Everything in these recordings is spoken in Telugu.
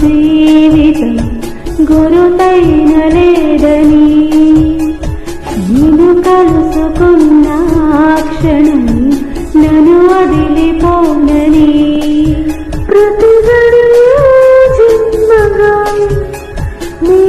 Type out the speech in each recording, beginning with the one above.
జీవితం గురుతైన లేదని నేను కలుసుకున్న క్షణం నన్ను వదిలిపోనని ప్రతి జన్మగా నీ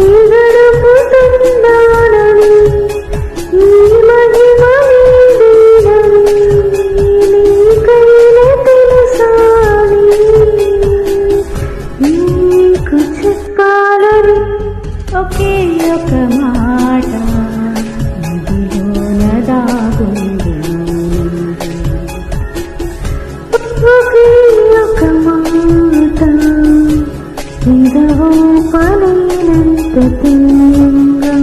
అమృతంగా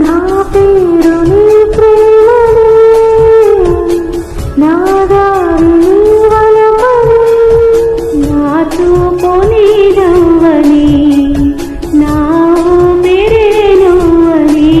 నా పేరు నీ ప్రేమనే. నా దారి వలపని నా చూపు నీ నవ్వని. నా మేరే నవ్వని